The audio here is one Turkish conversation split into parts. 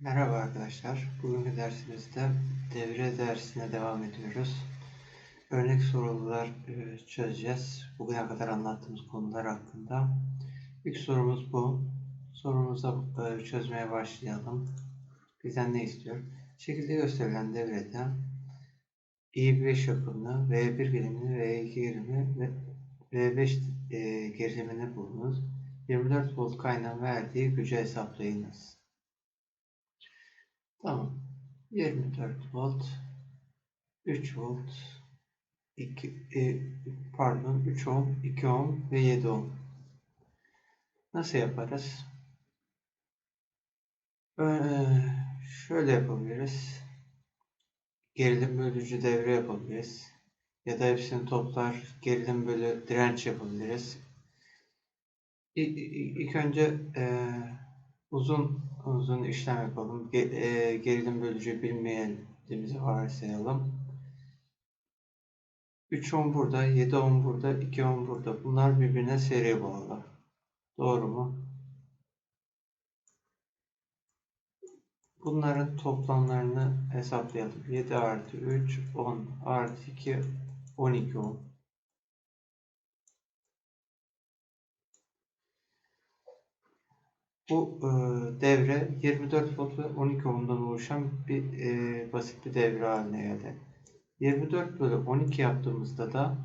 Merhaba arkadaşlar. Bugünkü dersimizde devre dersine devam ediyoruz. Örnek sorular e, çözeceğiz. Bugüne kadar anlattığımız konular hakkında. İlk sorumuz bu. Sorumuza e, çözmeye başlayalım. Bizden ne istiyor? Şekilde gösterilen devrede I5 akımını, V1 gerilimini, V2 gerilimini ve V5 e, gerilimini bulunuz. 24 volt kaynağın verdiği gücü hesaplayınız. Tamam. 24 volt 3 volt 2 e, pardon 3 ohm 2 ohm ve 7 ohm. Nasıl yaparız? Ee, şöyle yapabiliriz. Gerilim bölücü devre yapabiliriz. Ya da hepsini toplar gerilim bölü direnç yapabiliriz. İlk önce e, uzun uzun işlem yapalım. Ge, e, gerilim bölücü bilmeyenimizi varsayalım. 3 ohm burada, 7 ohm burada, 2 ohm burada. Bunlar birbirine seri bağlı. Doğru mu? Bunların toplamlarını hesaplayalım. 7 artı 3, 10 artı 2, 12 ohm. Bu e, devre 24 volt ve 12 ohm'dan oluşan bir e, basit bir devre haline geldi. 24 bölü 12 yaptığımızda da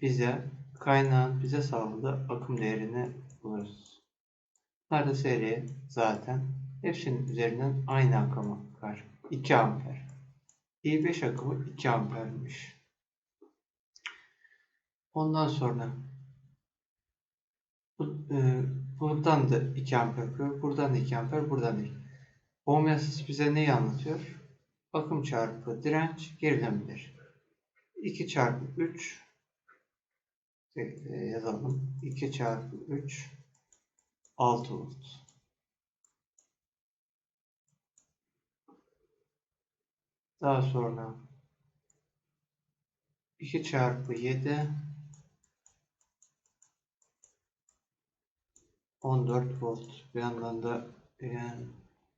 bize kaynağın bize sağladığı akım değerini buluruz. Bunlar da seri zaten. Hepsinin üzerinden aynı akımı var. 2 amper. I5 akımı 2 ampermiş. Ondan sonra bu, e, buradan da 2 amper akıyor. Buradan da 2 amper. Buradan da 2. Ohm yasası bize neyi anlatıyor? Akım çarpı direnç gerilimdir. 2 çarpı 3 e, yazalım. 2 çarpı 3 6 volt. Daha sonra 2 çarpı 7 14 volt. Bir yandan da yani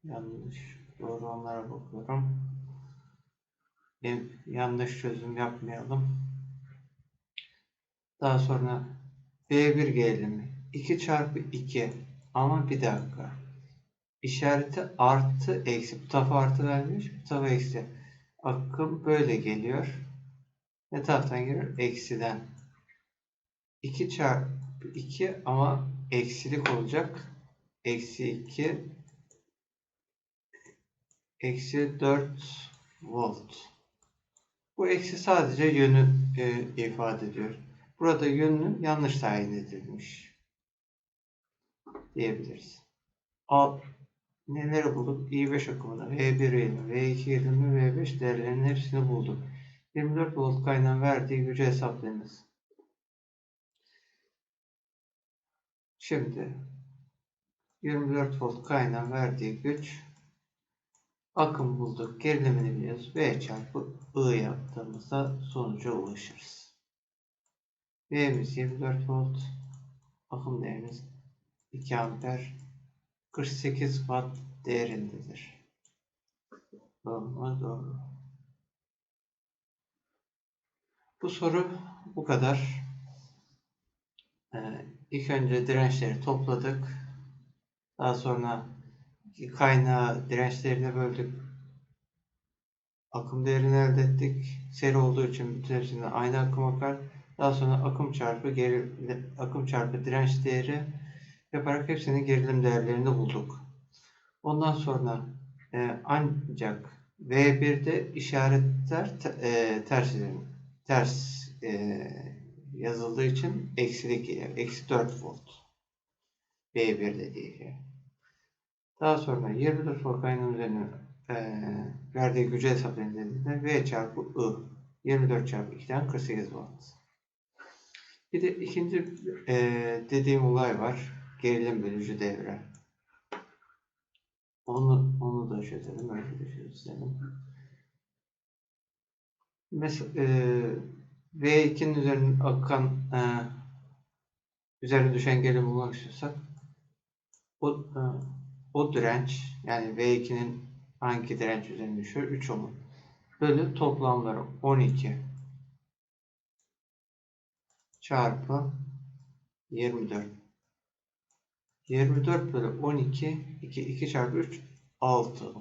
yanlış doğru onlara bakıyorum. Yanlış çözüm yapmayalım. Daha sonra B1 gerilimi 2 çarpı 2 ama bir dakika. İşareti artı eksi. Bu tarafa artı vermiş. Bu tarafa eksi. Akım böyle geliyor. Ne taraftan geliyor? Eksiden. 2 çarpı 2 ama eksilik olacak. Eksi 2 eksi 4 volt. Bu eksi sadece yönü e, ifade ediyor. Burada yönünün yanlış tayin edilmiş diyebiliriz. Al, neleri bulduk? I5 akımını, V1 eğilimi, V2 eğilimi, V5 değerlerinin hepsini bulduk. 24 volt kaynağın verdiği gücü hesaplayınız. Şimdi 24 volt kaynağın verdiği güç akım bulduk. Gerilimini biliyoruz. V çarpı I yaptığımızda sonuca ulaşırız. V'miz 24 volt. Akım değerimiz 2 amper 48 watt değerindedir. Doğru mu? Doğru. Bu soru bu kadar. Ee, ilk önce dirençleri topladık. Daha sonra kaynağı dirençlerine böldük. Akım değerini elde ettik. Seri olduğu için bütün hepsinde aynı akım akar. Daha sonra akım çarpı geri, akım çarpı direnç değeri yaparak hepsinin gerilim değerlerini bulduk. Ondan sonra e, ancak V1'de işaretler e, ters ters e, yazıldığı için eksilik geliyor. Eksi 4 volt. V1 dediği şey. Daha sonra 24 volt kaynağının üzerine e, verdiği gücü hesaplayın V çarpı I 24 çarpı 2'den 48 volt. Bir de ikinci e, dediğim olay var. Gerilim bölücü devre. Onu, onu da çözelim. Öyle de çözelim. Mesela e, V2'nin üzerine akan e, üzerine düşen gerilim bulmak istiyorsak o, e, o direnç yani V2'nin hangi direnç üzerine düşüyor? 3 ohmun. Bölü toplamları 12 çarpı 24. 24 bölü 12 2, 2 çarpı 3 6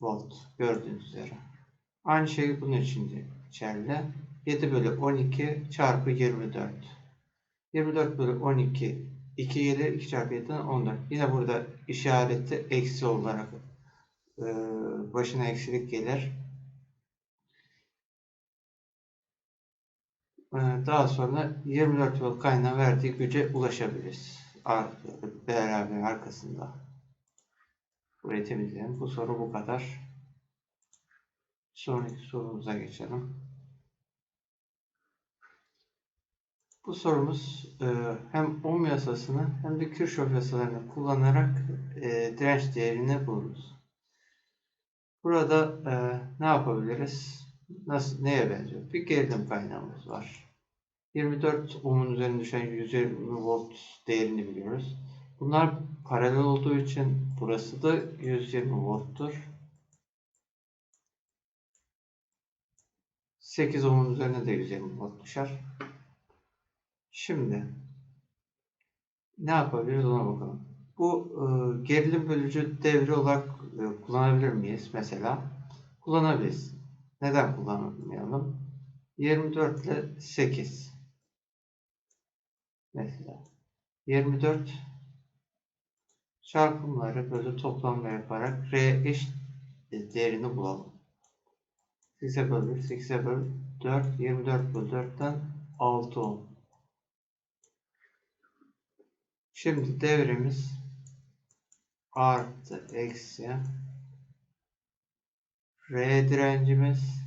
volt gördüğünüz üzere. Aynı şey bunun için de geçerli. 7 bölü 12 çarpı 24. 24 bölü 12 2 gelir. 2 çarpı 7'den 14. Yine burada işareti eksi olarak e, başına eksilik gelir. E, daha sonra 24 volt kaynağı verdiği güce ulaşabiliriz. Ar beraber arkasında. Burayı temizleyelim. Bu soru bu kadar. Sonraki sorumuza geçelim. Bu sorumuz e, hem ohm yasasını hem de Kirchhoff yasalarını kullanarak e, direnç değerini buluruz. Burada e, ne yapabiliriz? Nasıl, neye benziyor? Bir gerilim kaynağımız var. 24 ohmun üzerine düşen 120 volt değerini biliyoruz. Bunlar paralel olduğu için burası da 120 volttur. 8 ohmun üzerine de 120 volt düşer. Şimdi ne yapabiliriz ona bakalım. Bu e, gerilim bölücü devre olarak e, kullanabilir miyiz mesela? Kullanabiliriz. Neden kullanmayalım? 24 ile 8 mesela 24 çarpımları bölü toplamla yaparak R eş değerini bulalım. 8'e bölü 8'e bölü 4 24 bölü 4'ten 6 ohm. Şimdi devremiz artı eksi R direncimiz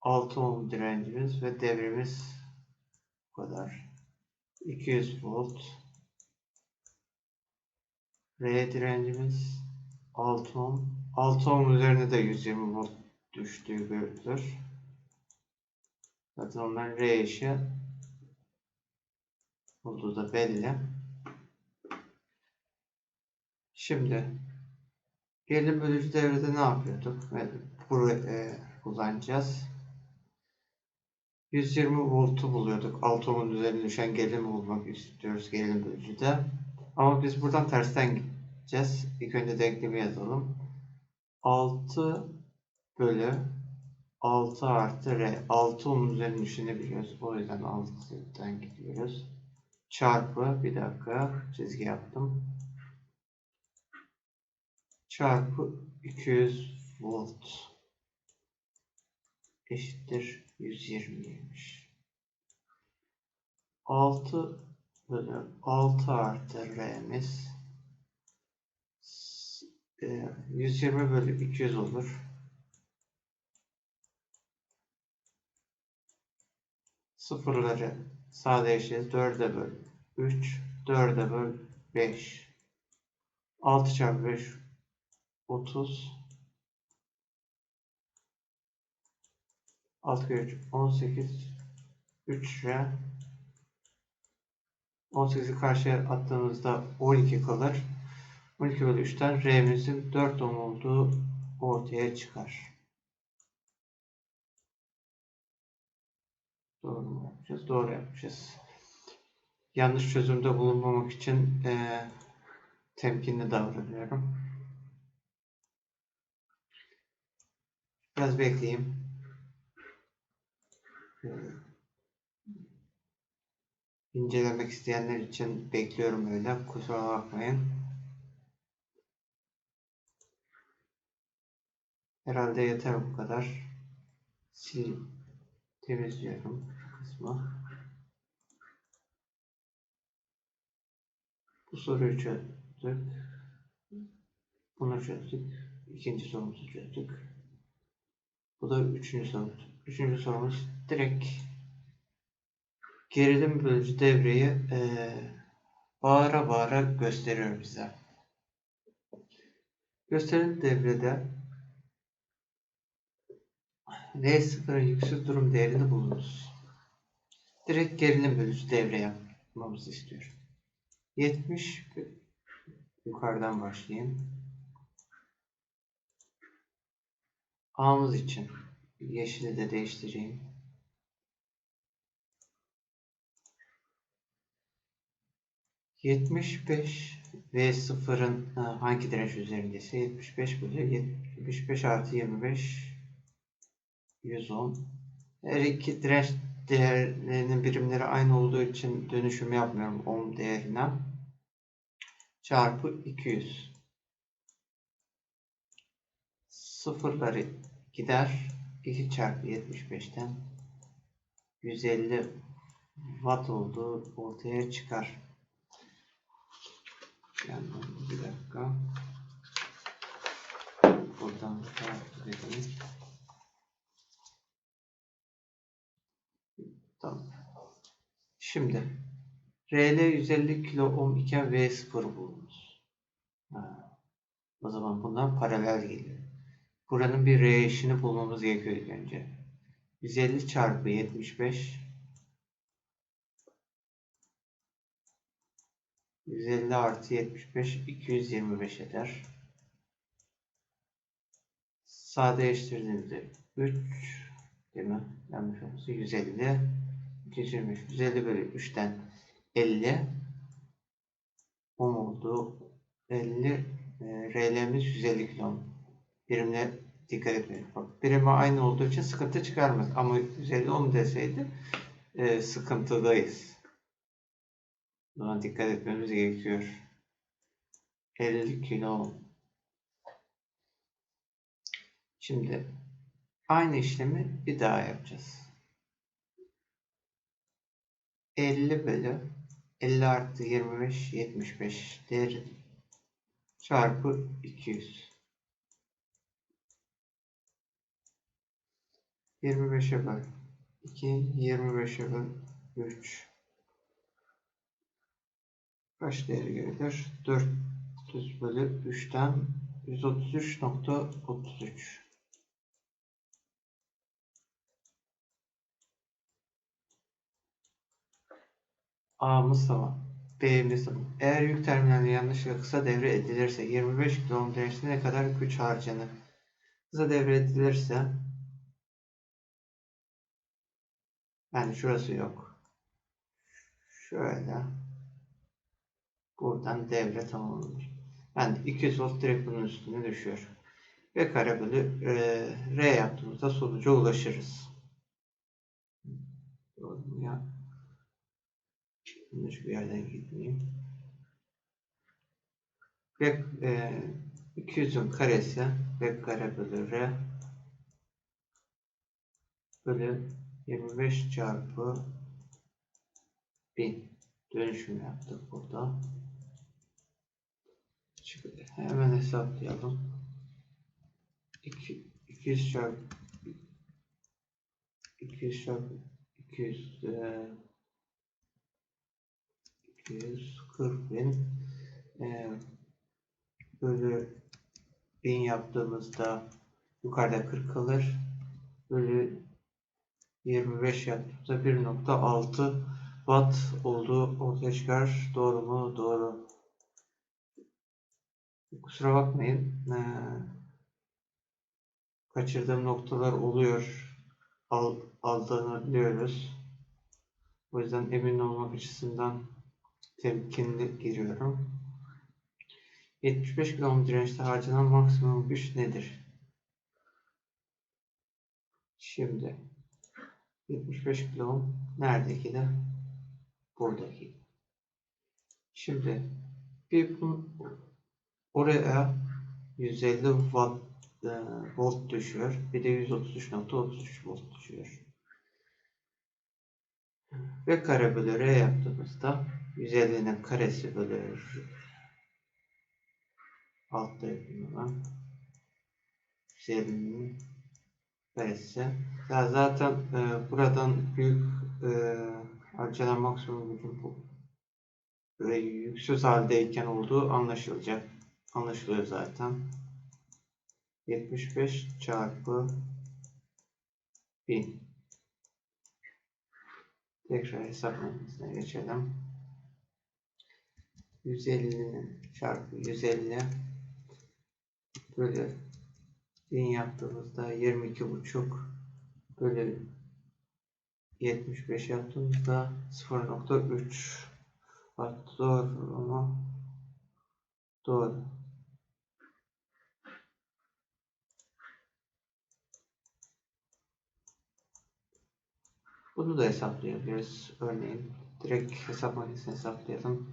6 ohm direncimiz ve devremiz bu kadar. 200 volt R direncimiz 6 ohm. 6 ohm üzerine de 120 volt düştüğü görülür. Zaten onların R eşi olduğu da belli. Şimdi gerilim bölücü devrede ne yapıyorduk? Burayı e, kullanacağız. 120 voltu buluyorduk. 6 ohmun üzerine düşen gerilimi bulmak istiyoruz gerilim bölücüde. Ama biz buradan tersten gideceğiz. İlk önce denklemi yazalım. 6 bölü 6 artı R. 6 ohmun üzerine düşeni biliyoruz. O yüzden 6'dan gidiyoruz çarpı bir dakika çizgi yaptım. Çarpı 200 volt eşittir 120'ymiş. 6 bölü 6 artı R'miz e, 120 bölü 200 olur. 0'ları Sadece 4'e böl. 3, 4'e böl 5. 6 çarpı 5, 30. 6 kere 3, 18. 3 ve 18'i karşıya attığımızda 12 kalır. 12 bölü 3'ten R'mizin 4 ohm olduğu ortaya çıkar. Doğru mu? Yapacağız? Doğru yapacağız. Yanlış çözümde bulunmamak için e, temkinli davranıyorum. Biraz bekleyeyim. İncelemek isteyenler için bekliyorum öyle. Kusura bakmayın. Herhalde yeter bu kadar. Sil temizliyorum kısmı. Bu soruyu çözdük. Bunu çözdük. İkinci sorumuzu çözdük. Bu da üçüncü sorumuz. Üçüncü sorumuz direkt gerilim bölücü devreyi e, bağıra bağıra gösteriyor bize. Gösteren devrede R0'ın yüksek durum değerini buluruz. Direkt gerilim bölücü devre yapmamızı istiyor. 70 yukarıdan başlayayım. A'mız için yeşili de değiştireyim. Yetmiş beş ve sıfırın ha, hangi direnç üzerindeyse 75 bölü 75 artı 25 110 her iki direnç değerlerinin birimleri aynı olduğu için dönüşüm yapmıyorum ohm değerine çarpı 200 sıfırları gider 2 çarpı 75'ten 150 watt olduğu ortaya çıkar. Yani bir dakika. Buradan takip edelim. Tamam. Şimdi RL 150 kilo ohm iken V0 bulunuz. Ha. O zaman bundan paralel geliyor. Buranın bir R eşini bulmamız gerekiyor önce. 150 çarpı 75 150 artı 75 225 eder. Sadeleştirdiğimizde 3 değil mi? Yanlış olması 150 225 150 bölü 3'ten 50 10 oldu. 50 e, RL'miz 150 kilo. Birimle dikkat etmeyin. Bak, birimi aynı olduğu için sıkıntı çıkarmaz. Ama 150 10 deseydi e, sıkıntıdayız. Buna dikkat etmemiz gerekiyor. 50 kilo. Şimdi aynı işlemi bir daha yapacağız. 50 bölü 50 artı 25 75 değeri çarpı 200. 25'e böl 2 25'e böl 3 kaç değeri gelir? 400 bölü 3'ten 133.33 A'mız tamam. B'miz tamam. Eğer yük terminali yanlışlıkla kısa devre edilirse 25 kilo dirençte ne kadar güç harcanır? Kısa devre edilirse yani şurası yok. Şöyle Buradan devre tamamlanır. Yani 200 volt direkt bunun üstüne düşüyor. Ve kare bölü e, R yaptığımızda sonuca ulaşırız. Ya. Yanlış bir yerden gitmeyeyim. Ve e, 200'ün karesi ve kare bölü R bölü 25 çarpı 1000 dönüşüm yaptık burada. Şimdi hemen hesaplayalım. 2, 200 çarpı 200 çarpı 200 e, 240 bin e, bölü 1000 yaptığımızda yukarıda 40 kalır. Bölü 25 yaptığımızda 1.6 watt olduğu ortaya çıkar. Doğru mu? Doğru. Kusura bakmayın. Ee, kaçırdığım noktalar oluyor. Al, aldığını biliyoruz. O yüzden emin olmak açısından temkinli giriyorum. 75 kilo dirençte harcanan maksimum güç nedir? Şimdi 75 kilo neredeki de buradaki. Şimdi bir Oraya 150 watt e, volt düşüyor. Bir de 133.33 volt düşüyor. Ve kare bölü R yaptığımızda 150'nin karesi bölü altta yapayım hemen. 150'nin karesi. Ya zaten e, buradan büyük e, harcanan maksimum gücün bu böyle yüksüz haldeyken olduğu anlaşılacak anlaşılıyor zaten. 75 çarpı 1000 tekrar hesaplamamızına geçelim. 150 çarpı 150 bölü 1000 yaptığımızda 22 buçuk bölü 75 yaptığımızda 0.3 Bak doğru mu? Doğru. Bunu da hesaplayabiliriz. Örneğin direkt hesap makinesine hesaplayalım.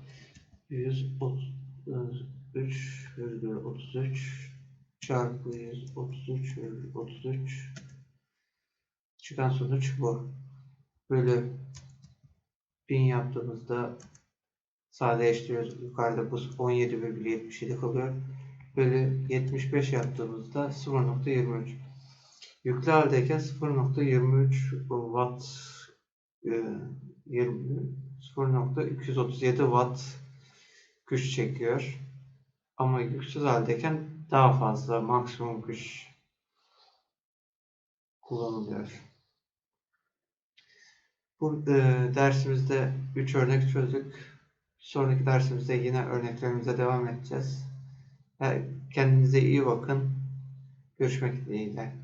133,33 çarpı 133,33 çıkan sonuç bu. Bölü 1000 yaptığımızda sadeleştiriyoruz. Yukarıda bu 17,77 kalıyor. Bölü 75 yaptığımızda 0.23 Yüklü haldeyken 0.23 watt e, 0.237 watt güç çekiyor. Ama yüksüz haldeyken daha fazla maksimum güç kullanılıyor. Bu e, dersimizde 3 örnek çözdük. Sonraki dersimizde yine örneklerimize devam edeceğiz. Kendinize iyi bakın. Görüşmek dileğiyle.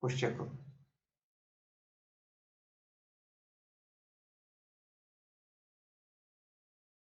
Hoşçakalın.